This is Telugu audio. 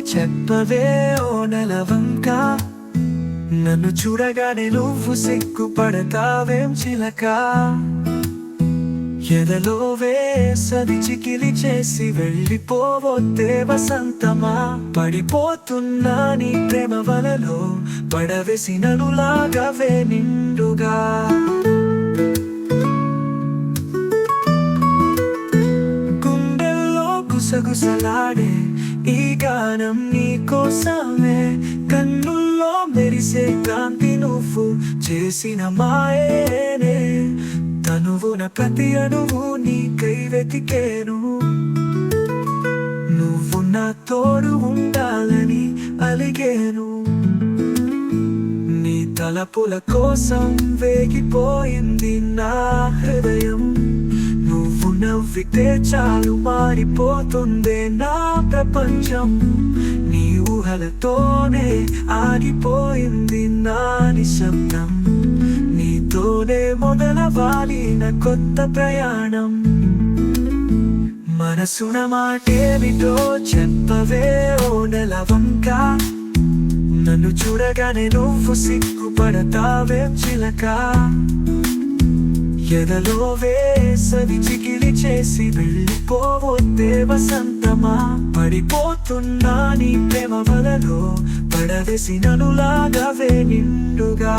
చెప్పవే ఓ నెలవంక. నన్ను చూడగానే నువ్వు సిగ్గుపడతావేం చిలక. ఎదలో వేసది చికిలి చేసి వెళ్ళిపోవద్దే వసంతమా పడిపోతున్నా నీ ప్రేమ వలలో పడవేసినను లాగవే నిండుగా. గుసగుసలాడే ఈ గానం నీ కోసమే. కన్నుల్లో మెరిసే కాంతి నువ్వు చేసిన మాయేనే. తనువున ప్రతి అణువు నీకై వెతికేను. నువ్వు నా తోడు ఉండాలని అలిగేను. నీ తలపుల కోసం వేగిపోయింది నా నవ్వితే చాలు మారిపోతుందే నా ప్రపంచం. నీ ఊహలతోనే ఆగిపోయింది నా నిశ్శబ్దం. నీతోనే మొదలవాలి నా కొత్త ప్రయాణం. మనసున మాటేమిటో చెప్పవే ఓ నెలవంక నన్ను చూడగానే నువ్వు సిగ్గుపడతావే చిలక. ఎదలో వేసవి చికిలి చేసి వెళ్ళిపోవద్దే వసంతమా? పడిపోతున్నా నీ ప్రేమ వలలో పడవేసినను లాగవే నిండుగా